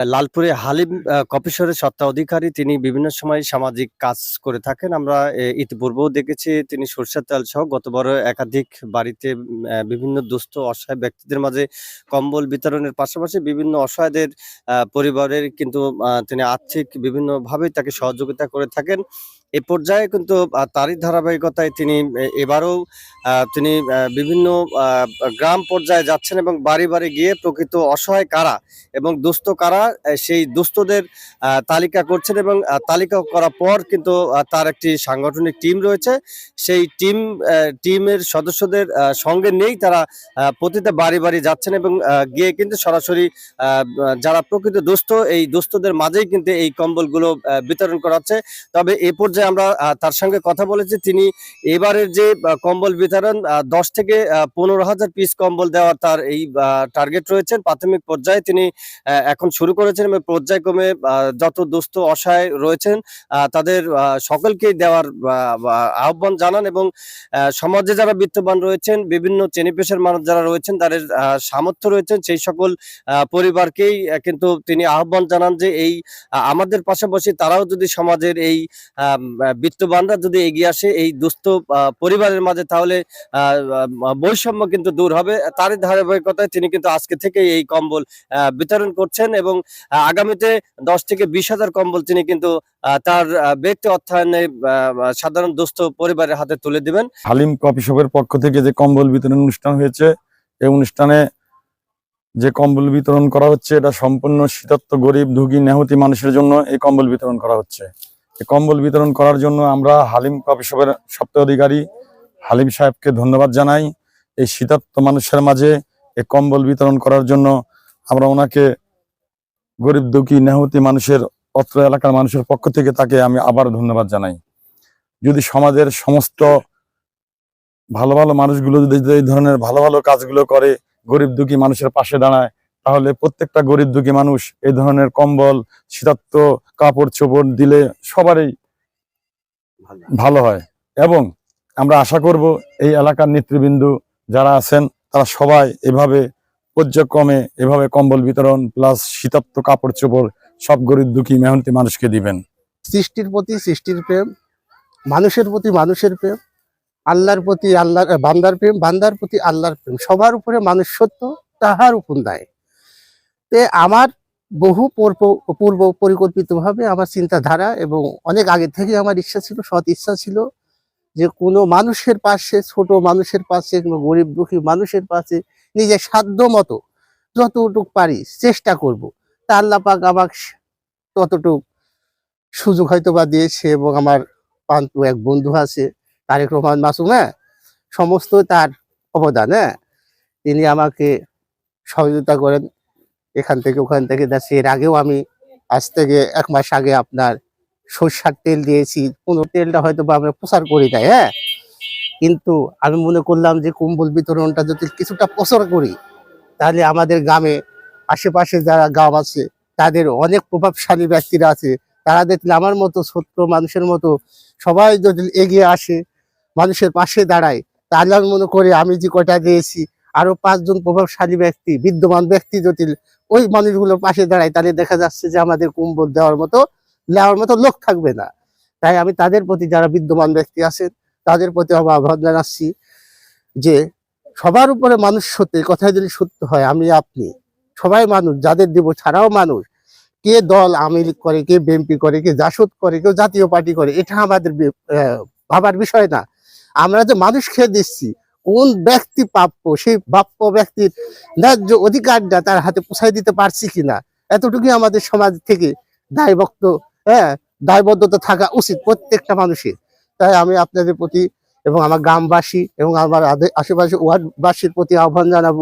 লালপুরে হালিম আহ, কপিশ্বরের সত্তা অধিকারী তিনি বিভিন্ন সময় সামাজিক কাজ করে থাকেন। আমরা ইতিপূর্বেও দেখেছি তিনি সরষের তেল সহ গতবার একাধিক বাড়িতে বিভিন্ন দুস্থ অসহায় ব্যক্তিদের মাঝে কম্বল বিতরণের পাশাপাশি বিভিন্ন অসহায়দের পরিবারের কিন্তু তিনি আর্থিক বিভিন্নভাবে তাকে সহযোগিতা করে থাকেন। এ পর্যায়ে কিন্তু তারই ধারাবাহিকতায় তিনি এবারও তিনি বিভিন্ন গ্রাম পর্যায়ে যাচ্ছেন এবং বাড়ি বাড়ি গিয়ে প্রকৃত অসহায় কারা এবং দুস্থ কারা সেই দুস্থদের তালিকা করছেন এবং তালিকা করার পর কিন্তু তার একটি সাংগঠনিক টিম রয়েছে। সেই টিম টিমের সদস্যদের সঙ্গে নেই তারা প্রতিটা বাড়ি বাড়ি যাচ্ছেন এবং গিয়ে কিন্তু সরাসরি যারা প্রকৃত দুস্থ, এই দুস্থদের মাঝেই কিন্তু এই কম্বলগুলো বিতরণ করাচ্ছে। তবে এ পর্যায়ে আমরা তার সঙ্গে কথা বলেছি তিনি এবারের যে কম্বল বিতরণ দশ থেকে পনেরো হাজার পিস কম্বল দেওয়ার তার এই টার্গেট রয়েছেন। প্রাথমিক পর্যায়ে তিনি এখন শুরু করেছেন এবং পর্যায়ক্রমে যত দুস্থ অসহায় রয়েছেন তাদের সকলকেই দেওয়ার আহ, আহ, আহ্বান জানান এবং সমাজে যারা বিত্তবান রয়েছেন বিভিন্ন শ্রেণি পেশার মানুষ যারা রয়েছেন তাদের সামর্থ্য রয়েছেন সেই সকল পরিবারকেই কিন্তু তিনি আহ্বান জানান যে এই আমাদের পাশাপাশি তারাও যদি সমাজের এই বিত্তবানরা যদি এগিয়ে আসে, এই দুস্থ পরিবারের মাঝে তাহলে বৈষম্য কিন্তু দূর হবে। তারই ধারাবাহিকতায় তিনি কিন্তু আজকে থেকে এই কম্বল বিতরণ করছেন এবং আগামীতে দশ থেকে বিশ হাজার কম্বল তিনি কিন্তু তার ব্যক্তি অর্থায়নে সাধারণ দুস্থ পরিবারের হাতে তুলে দিবেন। হালিম কফি শপের পক্ষ থেকে যে কম্বল বিতরণ অনুষ্ঠান হয়েছে, এই অনুষ্ঠানে যে কম্বল বিতরণ করা হচ্ছে, এটা সম্পূর্ণ শীতত্ব গরিব, দুঃখী, নেহতি মানুষের জন্য এই কম্বল বিতরণ করা হচ্ছে। কম্বল বিতরণ করার জন্য আমরা হালিম কফি শপের সপ্তাহ অধিকারী হালিম সাহেবকে ধন্যবাদ জানাই। এই শীতার্ত মানুষের মাঝে এই কম্বল বিতরণ করার জন্য আমরা ওনাকে গরিব দুঃখী নেহতি মানুষের, অত্র এলাকার মানুষের পক্ষ থেকে তাকে আমি আবার ধন্যবাদ জানাই। যদি সমাজের সমস্ত ভালো ভালো মানুষগুলো যদি এই ধরনের ভালো ভালো কাজগুলো করে, গরিব দুঃখী মানুষের পাশে দাঁড়ায় তাহলে প্রত্যেকটা গরিব দুঃখী মানুষ এই ধরনের কম্বল শীতার্ত কাপড় চোপড় দিলে সবারই ভালো। হয়। এবং আমরা আশা করব এই এলাকার নেতৃবৃন্দু যারা আছেন তারা সবাই এভাবে পর্যায়ক্রমে এভাবে কম্বল বিতরণ প্লাস শীতার্ত কাপড় চোপড় সব গরিব দুঃখী মেহনতি মানুষকে দিবেন। সৃষ্টির প্রতি সৃষ্টির প্রেম মানুষের প্রতি মানুষের প্রেম আল্লাহর প্রতি আল্লাহ বান্দার প্রেম বান্দার প্রতি আল্লাহর প্রেম সবার উপরে মানুষ সত্য তাহার উপর দেয়। তে আমার বহু পূর্ব পরিকল্পিতভাবে আমার চিন্তাধারা এবং অনেক আগে থেকে আমার ইচ্ছা ছিল, সৎ ইচ্ছা ছিল যে কোনো মানুষের পাশে, ছোট মানুষের পাশে কোনো গরিব দুঃখী মানুষের পাশে নিজের সাধ্য মতো যতটুক পারি চেষ্টা করব। তা আল্লাহ পাক আমাকে ততটুক সুযোগ হয়তো বা দিয়েছে এবং আমার পান্তু এক বন্ধু আছে, তারেক রহমান মাসুম হ্যাঁ? সমস্ত তার অবদান হ্যাঁ? তিনি আমাকে সহযোগিতা করেন। এখান থেকে ওখান থেকে যাচ্ছি। এর আগেও আমি আজ থেকে এক মাস আগে আপনার সরষার তেল দিয়েছি। কোনো তেলটা হয়তো বা আমরা প্রচার করি নাই হ্যাঁ? কিন্তু আমি মনে করলাম যে কম্বল বিতরণটা যদি কিছুটা প্রচার করি, তাহলে আমাদের গ্রামে আশেপাশে যারা গ্রাম আছে, তাদের অনেক প্রভাবশালী ব্যক্তিরা আছে। তারা দেখলে আমার মতো ছোট্ট মানুষের মতো সবাই যদি এগিয়ে আসে, মানুষের পাশে দাঁড়ায়, তাহলে আমি মনে করি আমি যে কটা দিয়েছি, আরও পাঁচজন প্রভাবশালী ব্যক্তি, বিদ্যমান ব্যক্তি যদি ওই মানুষগুলোর পাশে দাঁড়ায়, তাহলে দেখা যাচ্ছে যে আমাদের কুম্বল দেওয়ার মতো, নেওয়ার মতো লোক থাকবে না। তাই আমি তাদের প্রতি যারা বিদ্যমান ব্যক্তি আছেন, তাদের প্রতি আমার আহ্বান জানাচ্ছি যে সবার উপরে মানুষ সত্যি কথাই যদি সত্য হয়, আমি আপনি, সবাই মানুষ, যাদের দেব ছাড়াও মানুষ, কে দল আওয়ামী করে, কে বিএনপি করে, কে জাসদ করে, কেউ জাতীয় পার্টি করে, এটা আমাদের ভাবার বিষয় না। আমরা যে মানুষ খেয়ে দিচ্ছি কোন ব্যক্তি প্রাপ্য, সেই প্রাপ্য ব্যক্তির ন্যায্য অধিকারটা তার হাতে পৌঁছায় দিতে পারছি কিনা? এতটুকুই আমাদের সমাজ থেকে দায়বক্ত হ্যাঁ দায়বদ্ধতা থাকা উচিত প্রত্যেকটা মানুষের। তাই আমি আপনাদের প্রতি এবং আমার গ্রামবাসী এবং আমার আশেপাশে ওয়ার্ডবাসীর প্রতি আহ্বান জানাব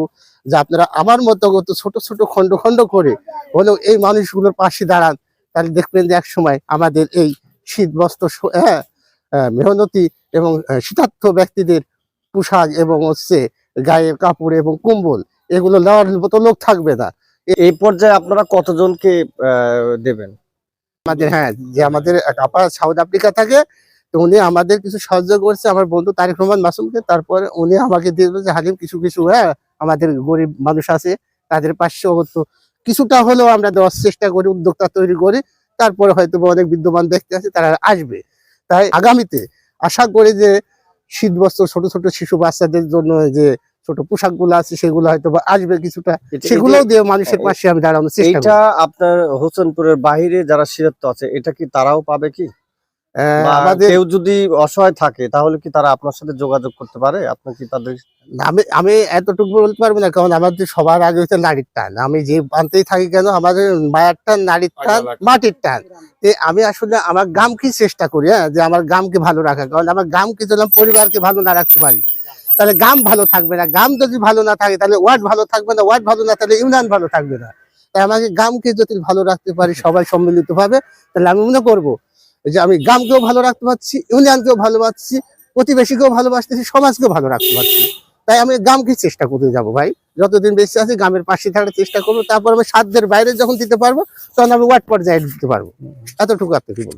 যে আপনারা আমার মতো মতো ছোট ছোট, খণ্ড খণ্ড করে হলেও এই মানুষগুলোর পাশে দাঁড়ান। তাহলে দেখবেন যে এক সময় আমাদের এই শীত বস্ত্র হ্যাঁ মেহনতি এবং শীতার্থ ব্যক্তিদের পোশাক এবং হচ্ছে গায়ে কাপড় এবং কম্বল, এগুলো নেওয়ার মতো লোক থাকবে না। এই পর্যায়ে আপনারা কতজনকে দেবেন? আমাদের হ্যাঁ যে আমাদের সাউথ আফ্রিকা থাকে, তো উনি আমাদের কিছু সাহায্য করছে। আমার বন্ধু তারেক রহমান মাসুমকে, তারপরে উনি আমাকে দিয়ে যে হালিম কিছু কিছু হ্যাঁ আমাদের গরিব মানুষ আছে, তাদের পাশে তো কিছুটা হলেও আমরা দেওয়ার চেষ্টা করি, উদ্যোক্তা তৈরি করি। তারপরে হয়তো অনেক বিদ্যমান দেখতে আছে, তারা আসবে। তাই আগামীতে আশা করি যে শীত বস্ত্র ছোট ছোট শিশু বাচ্চাদের জন্য যে ছোট পোশাকগুলো আছে সেগুলো হয়তো বা আসবে কিছুটা। সেগুলো দিয়ে মানুষের পাশে আমি দাঁড়ানোর চেষ্টা এইটা আপনার হোসেনপুরের বাইরে যারা সিরাত্ত আছে এটা কি তারাও পাবে কি? আমাদের কেউ যদি অসহায় থাকে তাহলে কি তারা আপনার সাথে যোগাযোগ করতে পারে? আপনি কি তাদের আমি আমি এতটুকু বলতে পারব না কারণ আমাদের সবার আগে হচ্ছে নারীর টান। আমি যে প্রান্তেই থাকি কেন আমাদের মায়ের টান নারীর টান মাটির টান। আমি আসলে আমার গ্রামকে চেষ্টা করি হ্যাঁ যে আমার গ্রামকে ভালো রাখা কারণ আমার গ্রামকে যদি আমি পরিবারকে ভালো না রাখতে পারি তাহলে গ্রাম ভালো থাকবে না। গ্রাম যদি ভালো না থাকে তাহলে ওয়ার্ড ভালো থাকবে না ওয়ার্ড ভালো না তাহলে ইউনিয়ন ভালো থাকবে না। তাই আমাকে গ্রামকে যদি ভালো রাখতে পারি সবাই সম্মিলিত ভাবে তাহলে আমি মনে করব যে আমি গ্রামকেও ভালো রাখতে পারছি, ইউনিয়নকেও ভালোবাসছি প্রতিবেশীকেও ভালোবাসতেছি, সমাজকেও ভালো রাখতে পারছি। তাই আমি গ্রামকে চেষ্টা করতে যাব ভাই। যতদিন বেঁচে আছি, গ্রামের পাশে থাকার চেষ্টা করব, তারপর আমি সাধ্যের বাইরে যখন দিতে পারব, তখন আমি ওয়ার্ড পর্যায়ে দিতে পারব। এতটুকু আপনি বলব